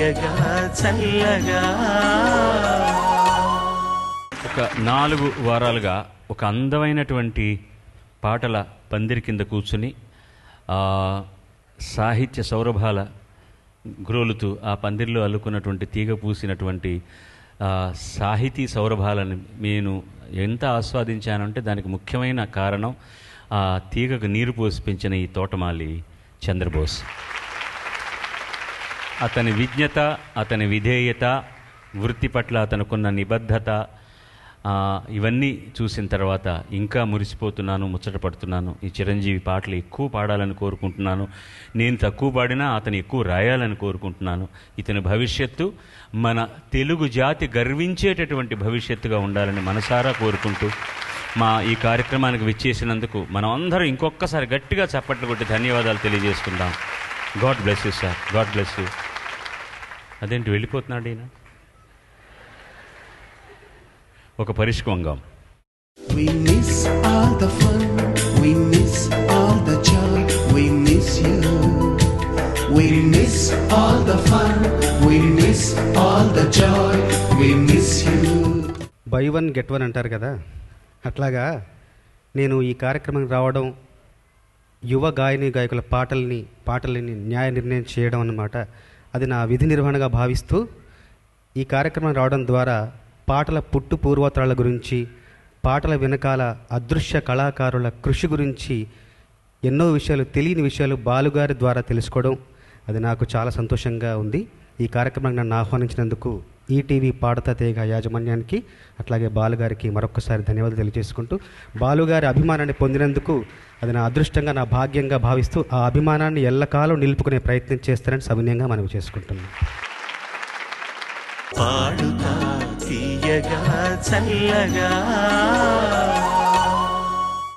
తీయగా చల్లగా. ఒక నాలుగు వారాలుగా ఒక అందమైనటువంటి పాటల పందిరి కింద కూర్చుని సాహిత్య సౌరభాల గ్రోలుతూ ఆ పందిరిలో అల్లుకున్నటువంటి తీగ పూసినటువంటి సాహితీ సౌరభాలను నేను ఎంత ఆస్వాదించానంటే దానికి ముఖ్యమైన కారణం ఆ తీగకు నీరు పోసి పెంచిన ఈ తోటమాలి చంద్రబోస్. అతని విజ్ఞత అతని విధేయత వృత్తి పట్ల అతనుకున్న నిబద్ధత ఇవన్నీ చూసిన తర్వాత ఇంకా మురిసిపోతున్నాను ముచ్చటపడుతున్నాను ఈ చిరంజీవి పాటలు ఎక్కువ పాడాలని కోరుకుంటున్నాను. నేను తక్కువ పాడినా అతను ఎక్కువ రాయాలని కోరుకుంటున్నాను. ఇతని భవిష్యత్తు మన తెలుగు జాతి గర్వించేటటువంటి భవిష్యత్తుగా ఉండాలని మనసారా కోరుకుంటూ మా ఈ కార్యక్రమానికి విచ్చేసినందుకు మనం అందరం ఇంకొకసారి గట్టిగా చప్పట్లు కొట్టి ధన్యవాదాలు తెలియజేసుకుందాం. God bless you sir. God bless you. అదేంటి వెళ్ళిపోతున్నాడు ఈయన ఒక పరిష్కంగం We miss all the fun, we miss all the joy, we miss you. We miss all the fun, we miss all the joy, we miss you. Buy one get one అంటారు కదా అట్లాగా నేను ఈ కార్యక్రమం రావడం యువ గాయని గాయకుల పాటల్ని పాటలని న్యాయ నిర్ణయం చేయడం అన్నమాట అది నా విధి నిర్వహణగా భావిస్తూ ఈ కార్యక్రమం రావడం ద్వారా పాటల పుట్టు పూర్వోత్తరాల గురించి పాటల వెనకాల అదృశ్య కళాకారుల కృషి గురించి ఎన్నో విషయాలు తెలియని విషయాలు బాలుగారి ద్వారా తెలుసుకోవడం అది నాకు చాలా సంతోషంగా ఉంది. ఈ కార్యక్రమానికి నన్ను ఆహ్వానించినందుకు ఈటీవీ పాడతా తీగ యాజమాన్యానికి అట్లాగే బాలుగారికి మరొకసారి ధన్యవాదాలు తెలియజేసుకుంటూ బాలుగారి అభిమానాన్ని పొందినందుకు అది నా అదృష్టంగా నా భాగ్యంగా భావిస్తూ ఆ అభిమానాన్ని ఎల్లకాలం నిలుపుకునే ప్రయత్నం చేస్తారని సవినయంగా మనవి చేసుకుంటున్నాను. పాడుతా తీయగా చల్లగా.